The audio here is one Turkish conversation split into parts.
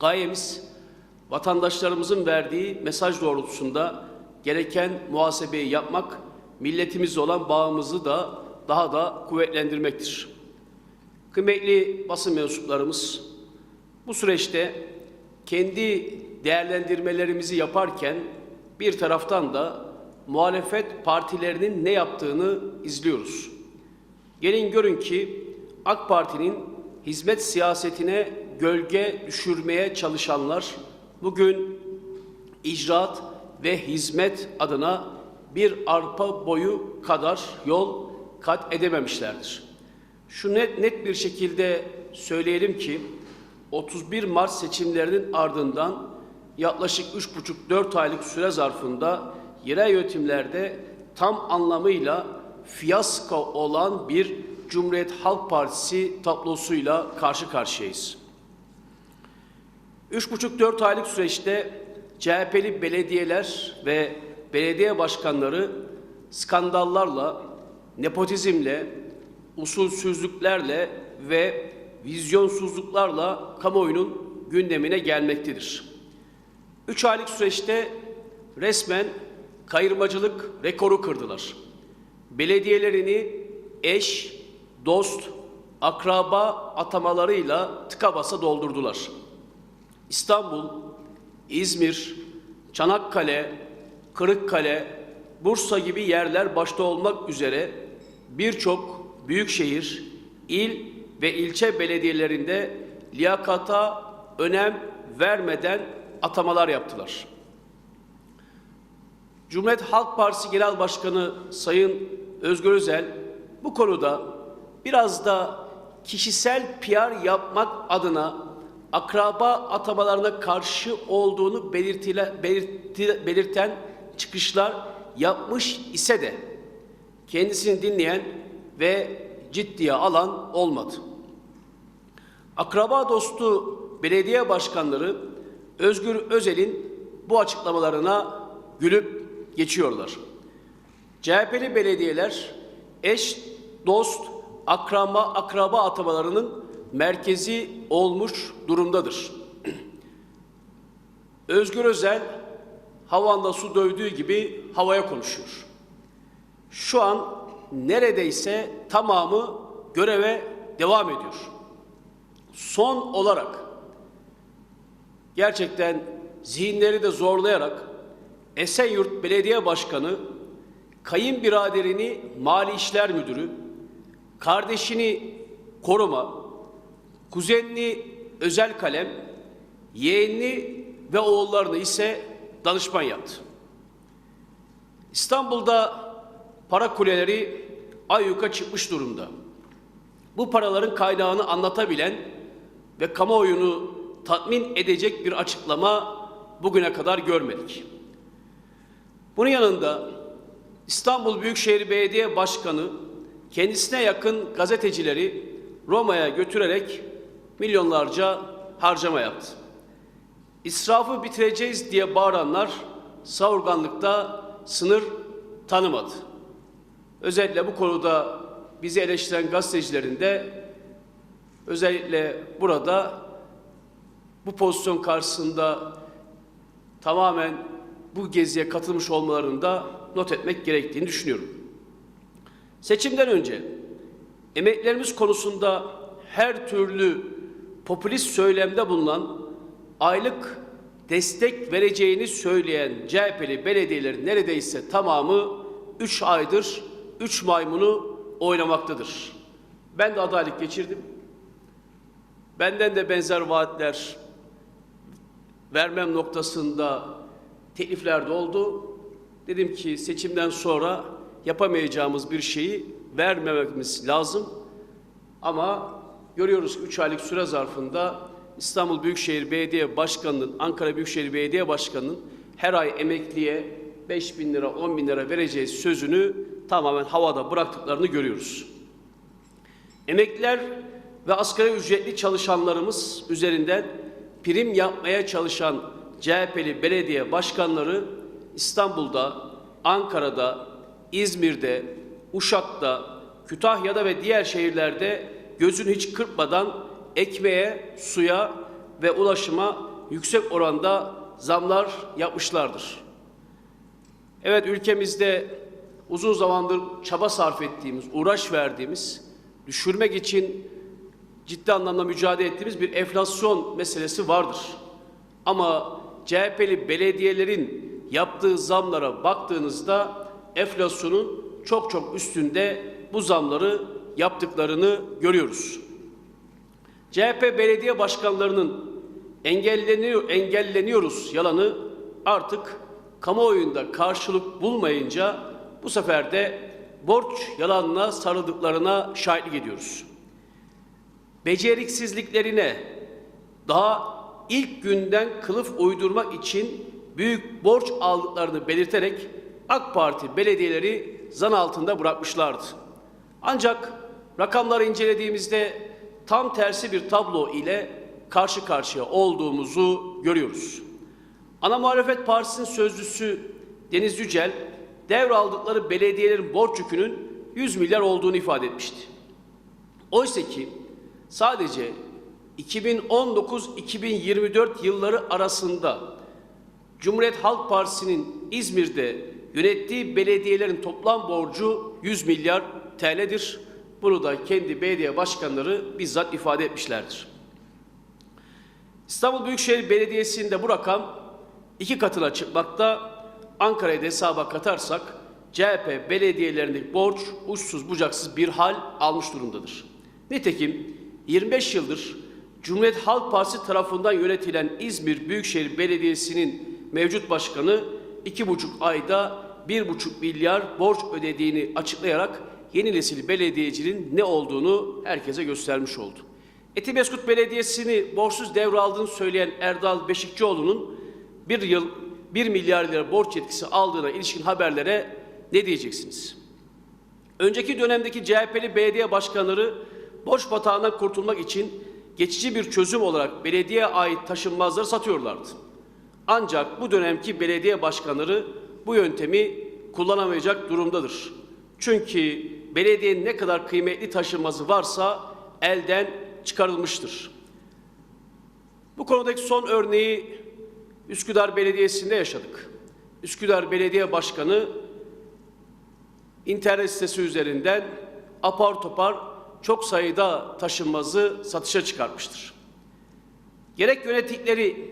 Gayemiz vatandaşlarımızın verdiği mesaj doğrultusunda gereken muhasebeyi yapmak, milletimizle olan bağımızı da daha da kuvvetlendirmektir. Kıymetli basın mensuplarımız, bu süreçte kendi değerlendirmelerimizi yaparken bir taraftan da muhalefet partilerinin ne yaptığını izliyoruz. Gelin görün ki AK Parti'nin hizmet siyasetine gölge düşürmeye çalışanlar bugün icraat ve hizmet adına bir arpa boyu kadar yol kat edememişlerdir. Şu net, net bir şekilde söyleyelim ki 31 Mart seçimlerinin ardından yaklaşık 3,5-4 aylık süre zarfında yerel yönetimlerde tam anlamıyla fiyasko olan bir Cumhuriyet Halk Partisi tablosuyla karşı karşıyayız. 3,5-4 aylık süreçte CHP'li belediyeler ve belediye başkanları skandallarla, nepotizmle, usulsüzlüklerle ve vizyonsuzluklarla kamuoyunun gündemine gelmektedir. 3 aylık süreçte resmen kayırmacılık rekoru kırdılar. Belediyelerini eş, dost, akraba atamalarıyla tıka basa doldurdular. İstanbul, İzmir, Çanakkale, Kırıkkale, Bursa gibi yerler başta olmak üzere birçok büyükşehir, il ve ilçe belediyelerinde liyakata önem vermeden atamalar yaptılar. Cumhuriyet Halk Partisi Genel Başkanı Sayın Özgür Özel bu konuda biraz da kişisel PR yapmak adına akraba atamalarına karşı olduğunu belirtile, belirti, belirten çıkışlar yapmış ise de kendisini dinleyen ve ciddiye alan olmadı. Akraba dostu belediye başkanları Özgür Özel'in bu açıklamalarına gülüp geçiyorlar. CHP'li belediyeler eş, dost, akraba, akraba atamalarının merkezi olmuş durumdadır. Özgür Özel havanda su dövdüğü gibi havaya konuşuyor. Şu an neredeyse tamamı göreve devam ediyor. Son olarak gerçekten zihinleri de zorlayarak Esenyurt Belediye Başkanı kayınbiraderini Mali İşler Müdürü, kardeşini koruma, kuzenini özel kalem, yeğenini ve oğullarını ise danışman yaptı. İstanbul'da para kuleleri ayyuka çıkmış durumda. Bu paraların kaynağını anlatabilen ve kamuoyunu tatmin edecek bir açıklama bugüne kadar görmedik. Bunun yanında İstanbul Büyükşehir Belediye Başkanı kendisine yakın gazetecileri Roma'ya götürerek milyonlarca harcama yaptı. İsrafı bitireceğiz diye bağıranlar savurganlıkta sınır tanımadı. Özellikle bu konuda bizi eleştiren gazetecilerin de özellikle burada bu pozisyon karşısında tamamen bu geziye katılmış olmalarını da not etmek gerektiğini düşünüyorum. Seçimden önce emeklerimiz konusunda her türlü popülist söylemde bulunan aylık destek vereceğini söyleyen CHP'li belediyelerin neredeyse tamamı 3 aydır 3 maymunu oynamaktadır. Ben de adaylık geçirdim. Benden de benzer vaatler vermem noktasında teklifler de oldu. Dedim ki seçimden sonra yapamayacağımız bir şeyi vermememiz lazım. Ama görüyoruz ki 3 aylık süre zarfında İstanbul Büyükşehir Belediye Başkanı'nın, Ankara Büyükşehir Belediye Başkanı'nın her ay emekliye 5 bin lira, 10 bin lira vereceği sözünü tamamen havada bıraktıklarını görüyoruz. Emekliler ve asgari ücretli çalışanlarımız üzerinden prim yapmaya çalışan CHP'li belediye başkanları İstanbul'da, Ankara'da, İzmir'de, Uşak'ta, Kütahya'da ve diğer şehirlerde gözünü hiç kırpmadan ekmeğe, suya ve ulaşıma yüksek oranda zamlar yapmışlardır. Evet ülkemizde uzun zamandır çaba sarf ettiğimiz, uğraş verdiğimiz, düşürmek için ciddi anlamda mücadele ettiğimiz bir enflasyon meselesi vardır. Ama CHP'li belediyelerin yaptığı zamlara baktığınızda enflasyonun çok çok üstünde bu zamları yaptıklarını görüyoruz. CHP belediye başkanlarının engelleniyor, engelleniyoruz yalanı artık kamuoyunda karşılık bulmayınca bu sefer de borç yalanına sarıldıklarına şahitlik ediyoruz. Beceriksizliklerine daha ilk günden kılıf uydurmak için büyük borç aldıklarını belirterek AK Parti belediyeleri zan altında bırakmışlardı. Ancak rakamları incelediğimizde tam tersi bir tablo ile karşı karşıya olduğumuzu görüyoruz. Ana Muhalefet Partisi'nin sözcüsü Deniz Yücel, devraldıkları belediyelerin borç yükünün 100 milyar olduğunu ifade etmişti. Oysa ki sadece 2019-2024 yılları arasında Cumhuriyet Halk Partisi'nin İzmir'de yönettiği belediyelerin toplam borcu 100 milyar TL'dir. Bunu da kendi belediye başkanları bizzat ifade etmişlerdir. İstanbul Büyükşehir Belediyesi'nde bu rakam iki katına çıkmakta. Ankara'yı da hesaba katarsak CHP belediyelerindeki borç uçsuz bucaksız bir hal almış durumdadır. Nitekim 25 yıldır Cumhuriyet Halk Partisi tarafından yönetilen İzmir Büyükşehir Belediyesi'nin mevcut başkanı iki buçuk ayda bir buçuk milyar borç ödediğini açıklayarak yeni nesil belediyecinin ne olduğunu herkese göstermiş oldu. Etimeskut Belediyesi'ni borçsuz devraldığını söyleyen Erdal Beşikçioğlu'nun bir yıl 1 milyar lira borç yetkisi aldığına ilişkin haberlere ne diyeceksiniz? Önceki dönemdeki CHP'li belediye başkanları borç batağından kurtulmak için geçici bir çözüm olarak belediyeye ait taşınmazları satıyorlardı. Ancak bu dönemki belediye başkanları bu yöntemi kullanamayacak durumdadır. Çünkü belediyenin ne kadar kıymetli taşınmazı varsa elden çıkarılmıştır. Bu konudaki son örneği Üsküdar Belediyesi'nde yaşadık. Üsküdar Belediye Başkanı internet sitesi üzerinden apar topar çok sayıda taşınmazı satışa çıkartmıştır. Gerek yönettikleri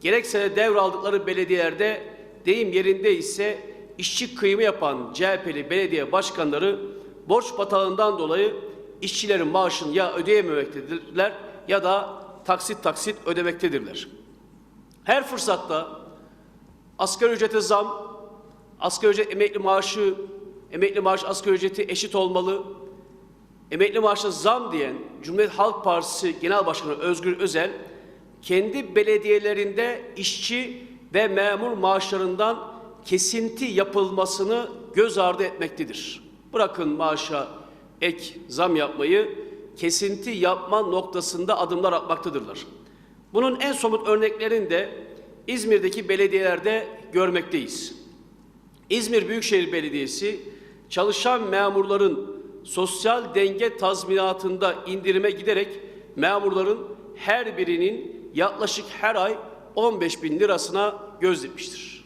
gerekse de devraldıkları belediyelerde deyim yerinde ise işçi kıyımı yapan CHP'li belediye başkanları borç batağından dolayı işçilerin maaşını ya ödeyememektedirler ya da taksit taksit ödemektedirler. Her fırsatta asgari ücrete zam, asgari ücret emekli maaşı, emekli maaş asgari ücreti eşit olmalı, emekli maaşına zam diyen Cumhuriyet Halk Partisi Genel Başkanı Özgür Özel, kendi belediyelerinde işçi ve memur maaşlarından kesinti yapılmasını göz ardı etmektedir. Bırakın maaşa ek zam yapmayı, kesinti yapma noktasında adımlar atmaktadırlar. Bunun en somut örneklerini de İzmir'deki belediyelerde görmekteyiz. İzmir Büyükşehir Belediyesi çalışan memurların sosyal denge tazminatında indirime giderek memurların her birinin yaklaşık her ay 15 bin lirasına göz dikmiştir.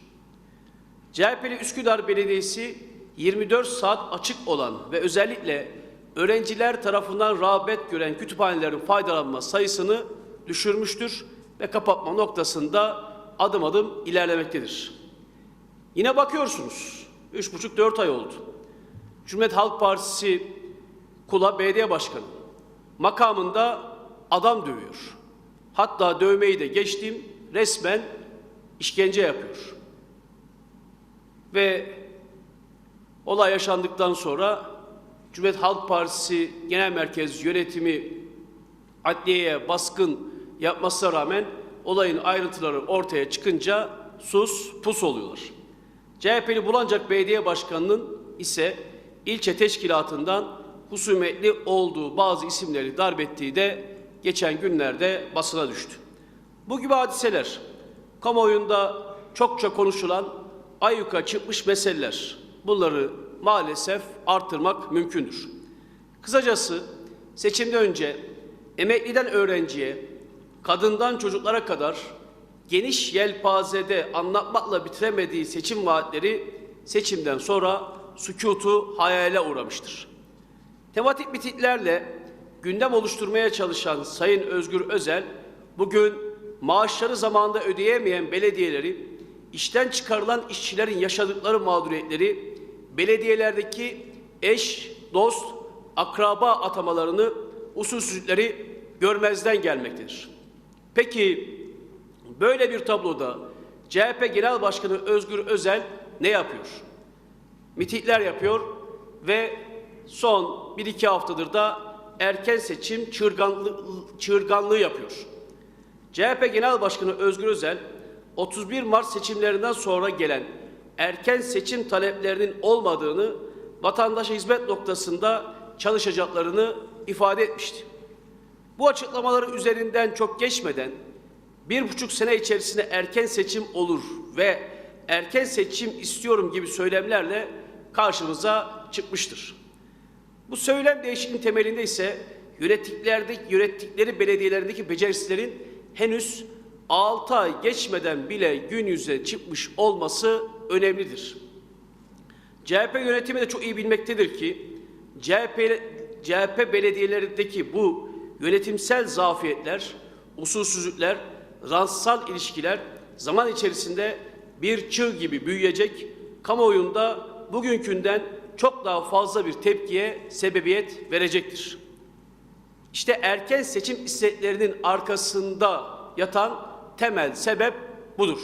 CHP'li Üsküdar Belediyesi 24 saat açık olan ve özellikle öğrenciler tarafından rağbet gören kütüphanelerin faydalanma sayısını düşürmüştür ve kapatma noktasında adım adım ilerlemektedir. Yine bakıyorsunuz, üç buçuk dört ay oldu. Cumhuriyet Halk Partisi Kula Belediye Başkanı makamında adam dövüyor. Hatta dövmeyi de geçtim, resmen işkence yapıyor. Ve olay yaşandıktan sonra Cumhuriyet Halk Partisi Genel Merkez yönetimi adliyeye baskın yapmasına rağmen olayın ayrıntıları ortaya çıkınca sus pus oluyorlar. CHP'li Bulancak Belediye Başkanı'nın ise ilçe teşkilatından husumetli olduğu bazı isimleri darp ettiği de geçen günlerde basına düştü. Bu gibi hadiseler kamuoyunda çokça konuşulan ayyuka çıkmış meseleler. Bunları maalesef artırmak mümkündür. Kısacası seçimden önce emekliden öğrenciye, kadından çocuklara kadar geniş yelpazede anlatmakla bitiremediği seçim vaatleri seçimden sonra sükutu hayale uğramıştır. Tematik mitinglerle gündem oluşturmaya çalışan Sayın Özgür Özel, bugün maaşları zamanında ödeyemeyen belediyeleri, işten çıkarılan işçilerin yaşadıkları mağduriyetleri, belediyelerdeki eş, dost, akraba atamalarını, usulsüzlükleri görmezden gelmektedir. Peki böyle bir tabloda CHP Genel Başkanı Özgür Özel ne yapıyor? mitingler yapıyor ve son bir iki haftadır da erken seçim çırganlığı, çırganlığı yapıyor. CHP Genel Başkanı Özgür Özel 31 Mart seçimlerinden sonra gelen erken seçim taleplerinin olmadığını vatandaşa hizmet noktasında çalışacaklarını ifade etmişti. Bu açıklamaları üzerinden çok geçmeden bir buçuk sene içerisinde erken seçim olur ve erken seçim istiyorum gibi söylemlerle karşımıza çıkmıştır. Bu söylem değişikliğinin temelinde ise yönettiklerdeki, yönettikleri belediyelerindeki becerisizlerin henüz 6 ay geçmeden bile gün yüzüne çıkmış olması önemlidir. CHP yönetimi de çok iyi bilmektedir ki CHP, CHP belediyelerindeki bu yönetimsel zafiyetler, usulsüzlükler, rantsal ilişkiler zaman içerisinde bir çığ gibi büyüyecek, kamuoyunda bugünkünden çok daha fazla bir tepkiye sebebiyet verecektir. İşte erken seçim isteklerinin arkasında yatan temel sebep budur.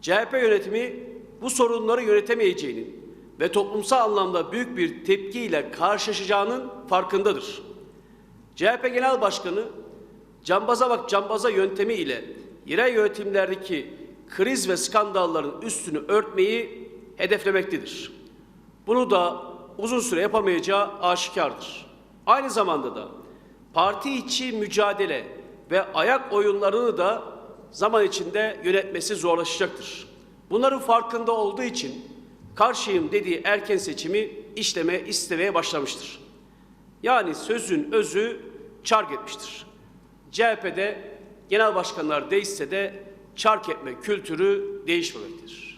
CHP yönetimi bu sorunları yönetemeyeceğinin ve toplumsal anlamda büyük bir tepkiyle karşılaşacağının farkındadır. CHP Genel Başkanı cambaza bak cambaza yöntemi ile yerel yönetimlerdeki kriz ve skandalların üstünü örtmeyi hedeflemektedir. Bunu da uzun süre yapamayacağı aşikardır. Aynı zamanda da parti içi mücadele ve ayak oyunlarını da zaman içinde yönetmesi zorlaşacaktır. Bunların farkında olduğu için karşıyım dediği erken seçimi işleme istemeye başlamıştır. Yani sözün özü çark etmiştir. CHP'de genel başkanlar değişse de çark etme kültürü değişmemektedir.